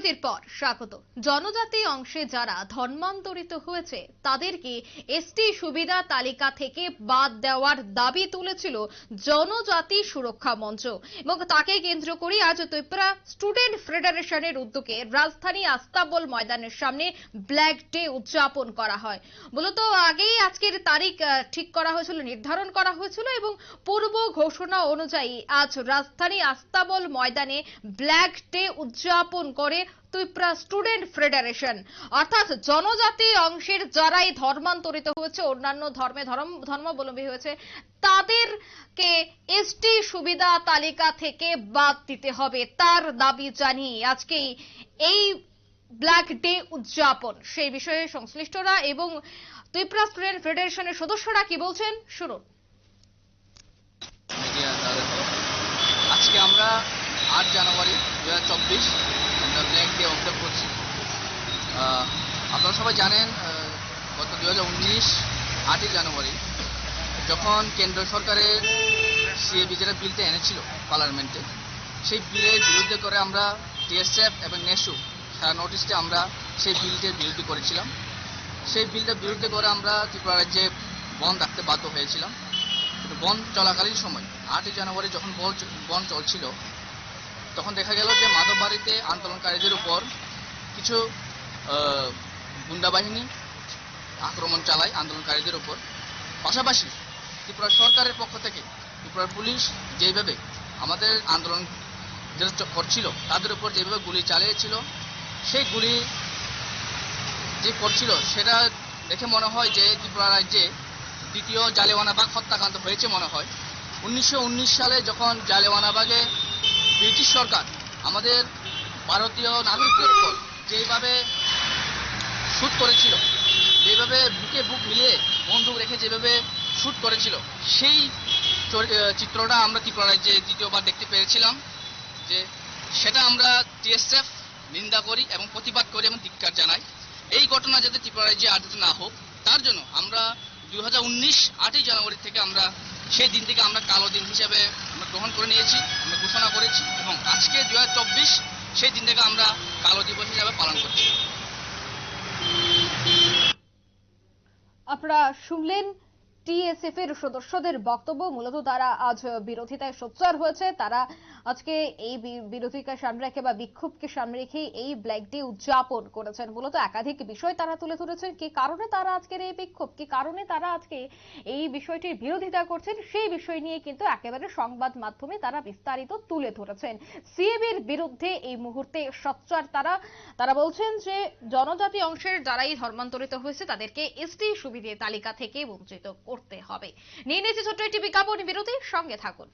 বিরতির পর স্বাগত। জনজাতি অংশে যারা ধর্মান্তরিত হয়েছে, তাদেরকে এসটি সুবিধা তালিকা থেকে বাদ দেওয়ার দাবি তুলেছিল জনজাতি সুরক্ষা মঞ্চ এবং তাকে কেন্দ্র করে আজ ত্রিপুরা স্টুডেন্ট ফেডারেশনের উদ্যোগে রাজধানী আস্তাবল ময়দানের সামনে ব্ল্যাক ডে উদযাপন করা হয়। মূলত আগেই আজকের তারিখ ঠিক করা হয়েছিল, নির্ধারণ করা হয়েছিল এবং পূর্ব ঘোষণা অনুযায়ী আজ রাজধানী আস্তাবল ময়দানে ব্ল্যাক ডে উদযাপন করে ত্রিপুরা স্টুডেন্ট ফেডারেশন। অর্থাৎ জনজাতি অংশের যারাই ধর্মান্তরিত হয়েছে, অন্যান্য ধর্মে ধর্ম, ধর্মাবলম্বী হয়েছে, তাদেরকে এসটি সুবিধা তালিকা থেকে বাদ দিতে হবে। তার দাবি জানিয়ে আজকে এই ব্ল্যাক ডে উদযাপন। সেই বিষয়ে সংশ্লিষ্টরা এবং ত্রিপুরা স্টুডেন্ট ফেডারেশনের সদস্যরা কি বলছেন, শুনুন। আজকে আমরা আট জানুয়ারি দু হাজার চব্বিশ আমরা ব্ল্যাক ডে অবজার্ভ করছি আপনারা সবাই জানেন গত দু হাজার উনিশ, আটই জানুয়ারি, যখন কেন্দ্র সরকারের সিএবি যেটা বিলটা এনেছিল পার্লামেন্টে সেই বিলের বিরুদ্ধে করে আমরা টিএসএফ এবং নেশু সারা নোটিশে আমরা সেই বিলটির বিরুদ্ধে করেছিলাম। সেই বিলটার বিরুদ্ধে করে আমরা ত্রিপুরা রাজ্যে বন্ধ রাখতে বাধ্য হয়েছিলাম। বন্ধ চলাকালীন সময়, আটই জানুয়ারি যখন বন চলছিল তখন দেখা গেল যে মাধববাড়িতে আন্দোলনকারীদের উপর কিছু গুন্ডা বাহিনী আক্রমণ চালায় আন্দোলনকারীদের উপর। পাশাপাশি ত্রিপুরা সরকারের পক্ষ থেকে ত্রিপুরার পুলিশ যেভাবে আমাদের আন্দোলন যেটা করছিল, তাদের উপর যেভাবে গুলি চালিয়েছিল, সেই গুলি যে করছিল, সেটা দেখে মনে হয় যে ত্রিপুরা রাজ্যে দ্বিতীয় জালেওয়ানাবাগ হত্যাকাণ্ড হয়েছে মনে হয়। উনিশশো উনিশ সালে যখন জালেওয়ানাবাগে ব্রিটিশ সরকার, আমাদের ভারতীয় নাগরিকদের উপর যেভাবে শ্যুট করেছিল, যেভাবে বুকে বুক মিলিয়ে বন্দুক রেখে যেভাবে শ্যুট করেছিল, সেই চিত্রটা আমরা ত্রিপুরা রাজ্যে দ্বিতীয়বার দেখতে পেরেছিলাম যে সেটা আমরা টিএসএফ নিন্দা করি এবং প্রতিবাদ করি এবং ধিক্কার জানাই। এই ঘটনা যাতে ত্রিপুরা রাজ্যে আর না হোক, তার জন্য আমরা দু হাজার উনিশ আটই জানুয়ারি থেকে আমরা সেই দিন থেকে আমরা কালো দিন হিসেবে গ্রহণ করে নিয়েছি, আমরা ঘোষণা করেছি এবং আজকে দু হাজার চব্বিশ, সেই দিন থেকে আমরা কালো দিবস হিসাবে পালন করছি। আপনারা শুনলেন টিএসএফ এর সদস্যদের বক্তব্য মূলত তারা আজ বিরোধিতায় সোচ্চার হয়েছে। তারা আজকে এই বিরোধিতাকে সামনে রেখে বা বিক্ষোভকে সামনে রেখে এই ব্ল্যাক ডে উদযাপন করেছেন। মূলত একাধিক বিষয় তারা তুলে ধরেছেন। কি কারণে তারা আজকের এই বিক্ষোভ? কি কারণে তারা আজকে এই বিষয়টির বিরোধিতা করছেন? সেই বিষয় নিয়ে কিন্তু একেবারে সংবাদ মাধ্যমে তারা বিস্তারিত তুলে ধরেছেন। সিএবির বিরুদ্ধে এই মুহূর্তে সোচ্চার তারা। তারা বলছেন যে, জনজাতি অংশের যারাই ধর্মান্তরিত হয়েছে তাদেরকে এসটি সুবিধে তালিকা থেকে বঞ্চিত করতে হবে। নিয়ে নিয়েছি ছোট্ট একটি বিজ্ঞাপন। বিরতির সঙ্গে থাকুন।